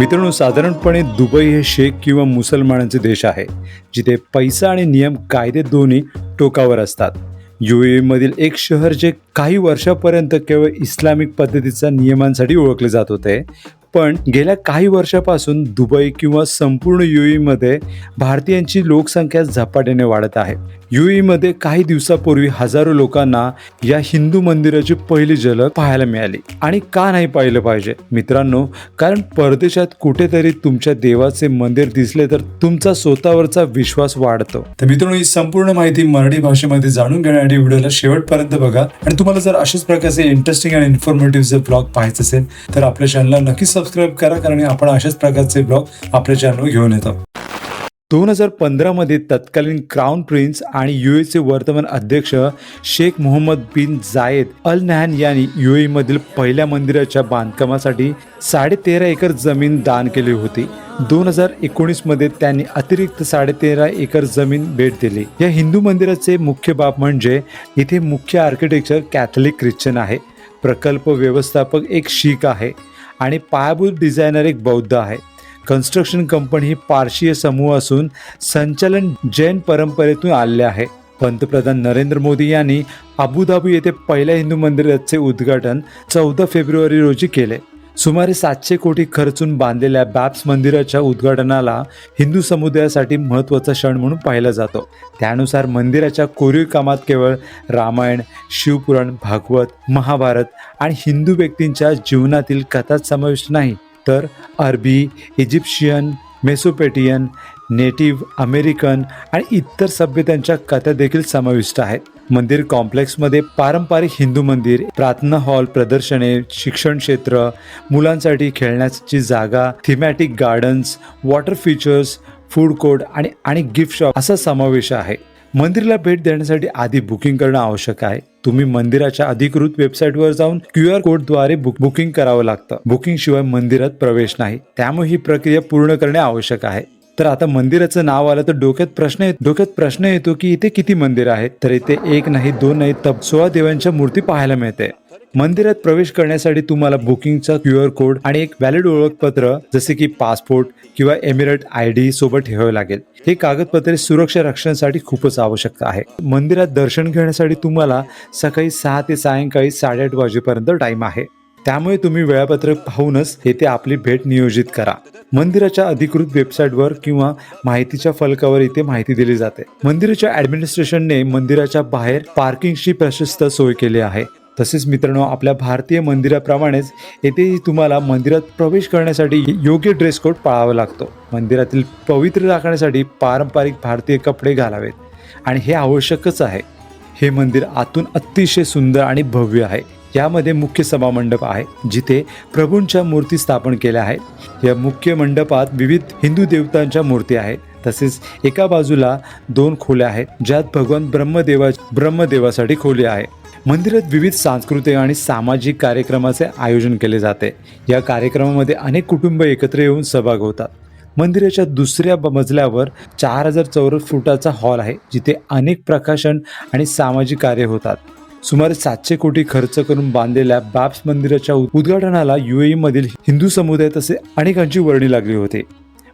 मित्रांनो साधारणपणे दुबई हे शेख किंवा मुसलमानांचे देश आहे जिथे पैसा आणि नियम कायदे दोन्ही टोकावर असतात. यू मधील एक शहर जे काही वर्षापर्यंत केवळ इस्लामिक पद्धतीच्या नियमांसाठी ओळखले जात होते पण गेल्या काही वर्षापासून दुबई किंवा संपूर्ण यू मध्ये भारतीयांची लोकसंख्या झपाट्याने वाढत आहे. यू मध्ये काही दिवसापूर्वी हजारो लोकांना या हिंदू मंदिराची पहिली झलक पाहायला मिळाली. आणि का नाही पाहिलं पाहिजे? मित्रांनो कारण परदेशात कुठेतरी तुमच्या देवाचे मंदिर दिसले तर तुमचा स्वतःवरचा विश्वास वाढतो. तर मित्रांनो ही संपूर्ण माहिती मराठी भाषेमध्ये जाणून घेण्यासाठी व्हिडिओला शेवटपर्यंत बघा. आणि तुम्हाला जर अशाच प्रकारचे इंटरेस्टिंग आणि इन्फॉर्मेटिव्ह जर ब्लॉग पाहायचे असेल तर आपल्या चॅनलला नक्की सबस्क्राईब करा कारण आपण अशाच प्रकारचे ब्लॉग आपल्या चॅनलवर घेऊन येतो. दोन हजार पंधरामध्ये तत्कालीन क्राऊन प्रिन्स आणि युएचे वर्तमान अध्यक्ष शेख मोहम्मद बिन जायद अल नहान यांनी युए मधील पहिल्या मंदिराच्या बांधकामासाठी साडेतेरा एकर जमीन दान केली होती. दोन हजार एकोणीसमध्ये त्यांनी अतिरिक्त साडेतेरा एकर जमीन भेट दिली. या हिंदू मंदिराचे मुख्य बाब म्हणजे इथे मुख्य आर्किटेक्चर कॅथलिक ख्रिश्चन आहे. प्रकल्प व्यवस्थापक एक शीख आहे आणि पायाभूत डिझायनर एक बौद्ध आहे. कन्स्ट्रक्शन कंपनी ही पारशीय समूह असून संचालन जैन परंपरेतून आले आहे. पंतप्रधान नरेंद्र मोदी यांनी अबुधाबी येथे पहिल्या हिंदू मंदिराचे उद्घाटन चौदा फेब्रुवारी रोजी केले. सुमारे सातशे कोटी खर्चून बांधलेल्या बॅप्स मंदिराच्या उद्घाटनाला हिंदू समुदायासाठी महत्त्वाचा क्षण म्हणून पाहिला जातो. त्यानुसार मंदिराच्या कोरीव कामात केवळ रामायण शिवपुराण भागवत महाभारत आणि हिंदू व्यक्तींच्या जीवनातील कथाच समाविष्ट नाही तर अरबी इजिप्शियन मेसोपेटियन नेटिव्ह अमेरिकन आणि इतर सभ्यतांच्या कथा देखील समाविष्ट आहेत. मंदिर कॉम्प्लेक्समध्ये पारंपरिक हिंदू मंदिर प्रार्थना हॉल प्रदर्शने शिक्षण क्षेत्र मुलांसाठी खेळण्याची जागा thematic gardens water features food court आणि आणि गिफ्ट शॉप असा समावेश आहे. मंदिराला भेट देण्यासाठी आधी बुकिंग करणं आवश्यक आहे. तुम्ही मंदिराच्या अधिकृत वेबसाईटवर जाऊन क्यू आर कोडद्वारे बुक बुकिंग करावं लागतं. बुकिंग शिवाय मंदिरात प्रवेश नाही. त्यामुळे ही प्रक्रिया पूर्ण करणे आवश्यक आहे. तर आता मंदिराचं नाव आलं तर डोक्यात प्रश्न येतो डोक्यात प्रश्न येतो की इथे किती मंदिर आहेत? तर इथे एक नाही दोन नाही तब सोळा देवांच्या मूर्ती पाहायला मिळते. मंदिरात प्रवेश करण्यासाठी तुम्हाला बुकिंगचा क्यू आर कोड आणि एक व्हॅलिड ओळखपत्र जसे की पासपोर्ट किंवा एमिरेट आय डी सोबत ठेवावे लागेल. हे कागदपत्रे सुरक्षा रक्षणासाठी खूपच आवश्यक आहे. मंदिरात दर्शन घेण्यासाठी तुम्हाला सकाळी सहा ते सायंकाळी साडेआठ वाजेपर्यंत टाइम आहे. त्यामुळे तुम्ही वेळापत्रक पाहूनच येथे आपली भेट नियोजित करा. मंदिराच्या अधिकृत वेबसाईटवर किंवा माहितीच्या फलकावर इथे माहिती दिली जाते. मंदिराच्या ऍडमिनिस्ट्रेशनने मंदिराच्या बाहेर पार्किंगची प्रशस्त सोय केली आहे. तसेच मित्रांनो आपल्या भारतीय मंदिराप्रमाणेच येथेही तुम्हाला मंदिरात प्रवेश करण्यासाठी योग्य ड्रेस कोड पाळावा लागतो. मंदिरातील पवित्र राखण्यासाठी पारंपरिक भारतीय कपडे घालावेत. आणि हे आवश्यकच आहे. हे मंदिर आतून अतिशय सुंदर आणि भव्य आहे. यामध्ये मुख्य सभामंडप आहे जिथे प्रभूंच्या मूर्ती स्थापन केल्या आहेत. या मुख्य मंडपात विविध हिंदू देवतांच्या मूर्ती आहेत. तसेच एका बाजूला दोन खोल्या आहेत ज्यात भगवान ब्रह्मदेवा ब्रह्मदेवासाठी खोली आहे. मंदिरात विविध सांस्कृतिक आणि सामाजिक कार्यक्रमाचे आयोजन केले जाते. या कार्यक्रमामध्ये अनेक कुटुंब एकत्र येऊन सहभाग होतात. मंदिराच्या दुसऱ्या मजल्यावर चार हजार चौरस फुटाचा हॉल आहे जिथे अनेक प्रकाशन आणि सामाजिक कार्य होतात. सुमारे सातशे कोटी खर्च करून बांधलेल्या बाप्स मंदिराच्या उद्घाटनाला युएई मधील हिंदू समुदाय तसे अनेकांची वर्णी लागली होती.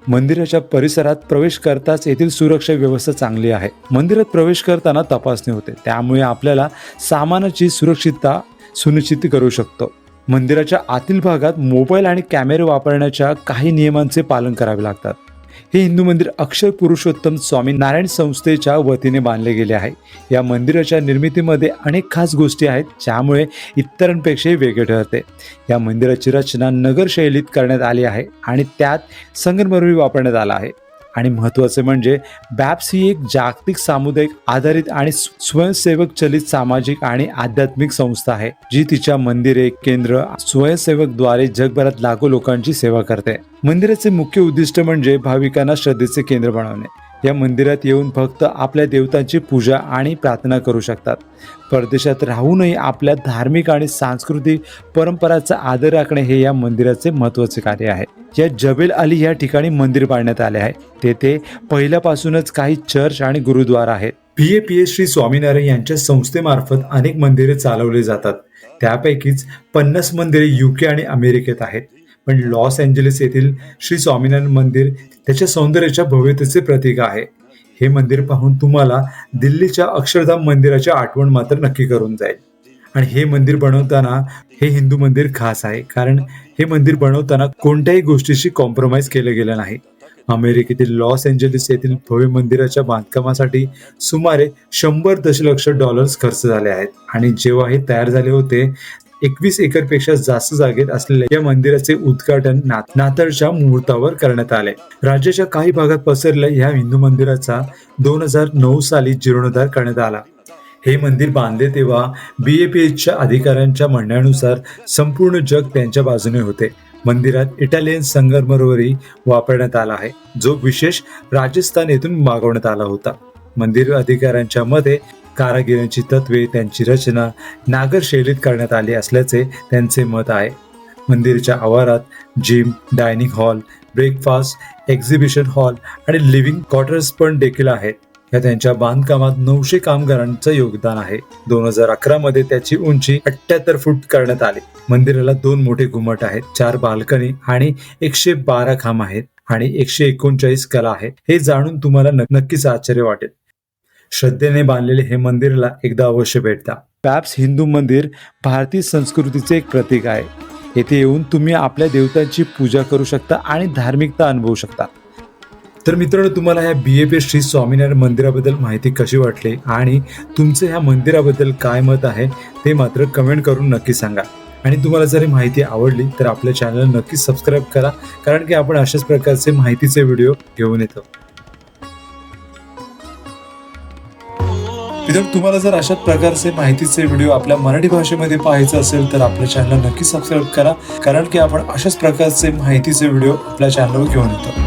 मंदिराच्या परिसरात प्रवेश करताच येथील सुरक्षा व्यवस्था चांगली आहे. मंदिरात प्रवेश करताना तपासणी होते. त्यामुळे आपल्याला सामानाची सुरक्षितता सुनिश्चित करू शकतो. मंदिराच्या आतील भागात मोबाईल आणि कॅमेरे वापरण्याच्या काही नियमांचे पालन करावे लागतात. हे हिंदू मंदिर अक्षर पुरुषोत्तम स्वामी नारायण संस्थेच्या वतीने बांधले गेले आहे. या मंदिराच्या निर्मितीमध्ये अनेक खास गोष्टी आहेत ज्यामुळे इतरांपेक्षाही वेगळे ठरते. या मंदिराची रचना नगर शैलीत करण्यात आली आहे आणि त्यात संगमरवरी वापरण्यात आला आहे. आणि महत्त्वाचे म्हणजे बॅप्स ही एक जागतिक सामुदायिक आधारित आणि स्वयंसेवक चलित सामाजिक आणि आध्यात्मिक संस्था आहे जी तिच्या मंदिरे केंद्र स्वयंसेवकद्वारे जगभरात लाखो लोकांची सेवा करते. मंदिराचे मुख्य उद्दिष्ट म्हणजे भाविकांना श्रद्धेचे केंद्र बनवणे. या मंदिरात येऊन भक्त आपल्या देवतांची पूजा आणि प्रार्थना करू शकतात. परदेशात राहूनही आपल्या धार्मिक आणि सांस्कृतिक परंपराचा आदर राखणे हे या मंदिराचे महत्त्वाचे कार्य आहे. या जबेल अली या ठिकाणी मंदिर बांधण्यात आले आहे. तेथे पहिल्यापासूनच काही चर्च आणि गुरुद्वारा आहेत. P A P S Shri Swaminarayan यांच्या संस्थेमार्फत अनेक मंदिरे चालवली जातात. त्यापैकीच पन्नास मंदिरे युके आणि अमेरिकेत आहेत. पण लॉस एंजलिस येथील श्री स्वामीनारायण मंदिर त्याच्या सौंदर्याच्या भव्यतेचे प्रतीक आहे. हे मंदिर पाहून तुम्हाला दिल्लीच्या अक्षरधाम मंदिराची आठवण मात्र नक्की करून जाईल. आणि हे मंदिर बनवताना हे हिंदू मंदिर खास आहे कारण हे मंदिर बनवताना कोणत्याही गोष्टीशी कॉम्प्रोमाइज केलं गेलं नाही. अमेरिकेतील लॉस एंजलिस येथील भव्य मंदिराच्या बांधकामासाठी सुमारे शंभर दशलक्ष डॉलर्स खर्च झाले आहेत. आणि जेव्हा हे तयार झाले होते एकवीस एकरपेक्षा जास्त जागेत असलेल्या या मंदिराचे उद्घाटन ना- नाताळच्या मुहूर्तावर करण्यात आले. राज्याच्या काही भागात पसरलेल्या या हिंदू मंदिराचा दोन हजार नऊ साली जीर्णोद्धार करण्यात आला. हे मंदिर बांधले तेव्हा बी ए पी एचच्या अधिकाऱ्यांच्या म्हणण्यानुसार संपूर्ण जग त्यांच्या बाजूने होते. मंदिरात इटालियन संगमरवरी वापरण्यात आला आहे जो विशेष राजस्थान येथून मागवण्यात आला होता. मंदिर अधिकाऱ्यांच्या मते कारागिरांची तत्वे त्यांची रचना नागर शैलीत करण्यात आली असल्याचे त्यांचे मत आहे. मंदिराच्या आवारात gym dining hall breakfast exhibition hall आणि लिव्हिंग क्वार्टर्स पण देखील आहेत. या त्यांच्या बांधकामात नऊशे कामगारांचं योगदान आहे. दोन हजार अकरा मध्ये त्याची उंची अठ्याहत्तर फूट करण्यात आली. मंदिराला दोन मोठे घुमट आहेत चार बाल्कनी आणि एकशे बारा खांब आहेत आणि एकशे एकोणचाळीस कला आहेत. हे जाणून तुम्हाला नक्कीच आश्चर्य वाटेल. श्रद्धेने बांधलेले हे मंदिरला एकदा अवश्य भेटता पॅप्स हिंदू मंदिर भारतीय संस्कृतीचे एक प्रतीक आहे. येथे येऊन तुम्ही आपल्या देवतांची पूजा करू शकता आणि धार्मिकता अनुभवू शकता. तर मित्रांनो तुम्हाला ह्या बी एफ श्री स्वामीनारायण मंदिराबद्दल माहिती कशी वाटली आणि तुमचं ह्या मंदिराबद्दल काय मत आहे ते मात्र कमेंट करून नक्की सांगा. आणि तुम्हाला जर ही माहिती आवडली तर आपल्या चॅनल नक्कीच सबस्क्राईब करा कारण की आपण अशाच प्रकारचे माहितीचे व्हिडिओ घेऊन येतो. मित्रांनो तुम्हाला जर अशाच प्रकारचे माहितीचे व्हिडिओ आपल्या मराठी भाषेमध्ये पाहायचं असेल तर आपल्या चॅनलला नक्की सबस्क्राईब करा. कारण की आपण अशाच प्रकारचे माहितीचे व्हिडिओ आपल्या चॅनलवर घेऊन येतो.